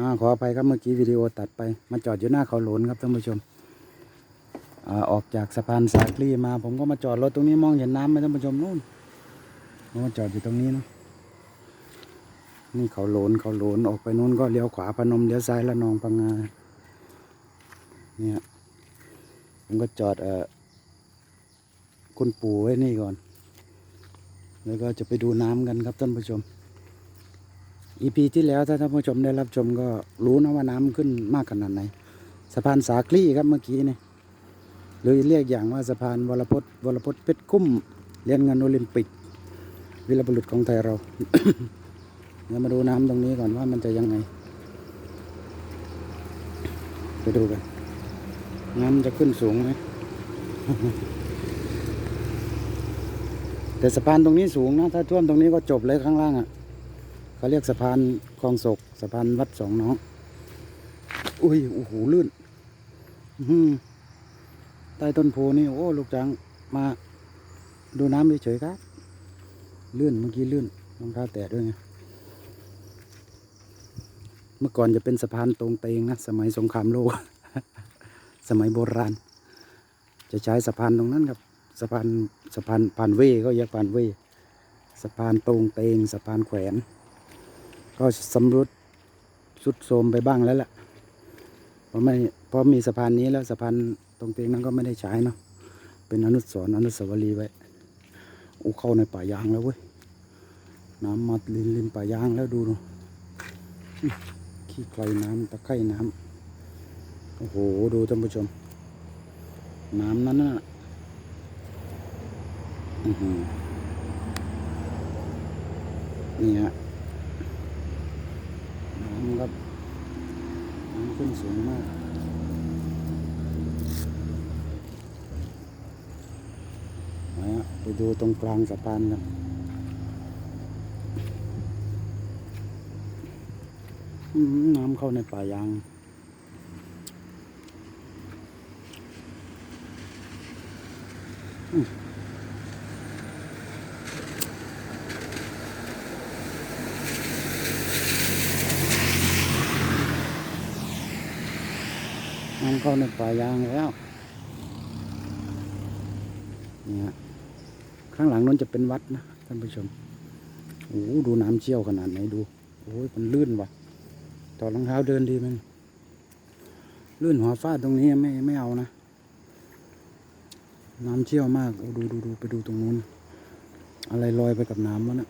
อ่าขออภัยครับเมื่อกี้วิดีโอตัดไป มาจอดอยู่หน้าเขาหลนครับท่านผู้ชมอ่าออกจากสะพานสาคลีมา ผมก็มาจอดรถตรงนี้มองเห็นน้ำไหมท่านผู้ชมนู่นผมมาจอดอยู่ตรงนี้เนาะนี่เขาหลนเขาหลนออกไปนู้นก็เลี้ยวขวาพนมเลี้ยวซ้ายละนองพังงาเนี่ยผมก็จอดเอ่อคุณปู่ไว้นี่ก่อน แล้วก็จะไปดูน้ำกันครับท่านผู้ชม อีพีที่แล้วถ้าท่านผู้ชมได้รับชมก็รู้นะว่าน้ำขึ้นมากขนาดไหนสะพานสาคลี่ครับเมื่อกี้นี่หรือเรียกอย่างว่าสะพานวรพจน์วรพจน์เพชรคุ้มเรียญเงินโอลิมปิกวีรบุรุษของไทยเราเดี๋ยวมาดูน้ำตรงนี้ก่อนว่ามันจะยังไงไปดูกัน น้ำจะขึ้นสูงไหมแต่สะพานตรงนี้สูงนะ ถ้าท่วมตรงนี้ก็จบเลยข้างล่างอะ เขาเรียกสะพานคลองศกสะพานวัดสองน้อง อุ้ยโอ้โหลื่นใต้ต้นโพนี่โอ้ลูกจังมาดูน้ำเฉยๆครับ ลื่นเมื่อกี้ลื่นรองเท้าแตะด้วยไงเมื่อก่อนจะเป็นสะพานตรงเตงนะ สมัยสงครามโลก สมัยโบราณ จะใช้สะพานตรงนั้นครับ สะพานสะพานผ่านเว่ก็เรียกผ่านเว่สะพานตรงเตงสะพานแขวน ก็สำรุดสุดโทมไปบ้างแล้วแหละเพราะไม่เพราะมีสะพานนี้แล้วสะพานตรงเตียงนั้นก็ไม่ได้ใช้เนาะเป็นอนุสรณ์อนุสาวรีย์ไว้โอ้เข้าในป่ายางแล้วเว้ยน้ำมาลินริมป่ายางแล้วดูดูอื้อขี้ไครน้ำตะไคร่น้ำโอ้โหดูท่านผู้ชม น้ำนั้นน่ะอือหือนี่ฮะ น้ำครับ น้ำขึ้นสูงมากไปดูตรงกลางสะพานกันน้ำเข้าในป่ายางอืม น้ำเข้าในป่ายางแล้วเนี่ยข้างหลังนั้นจะเป็นวัดนะท่านผู้ชมโอ้โหดูน้ำเชี่ยวขนาดไหนดูโอ้ยมันลื่นว่ะต่อรองเท้าเดินดีไหมนลื่นหัวฟาดตรงนี้ไม่ไม่เอานะ น้ำเชี่ยวมากโอ้ดูดูดูไปดูตรงนู้น อะไรลอยไปกับน้ำวะนะ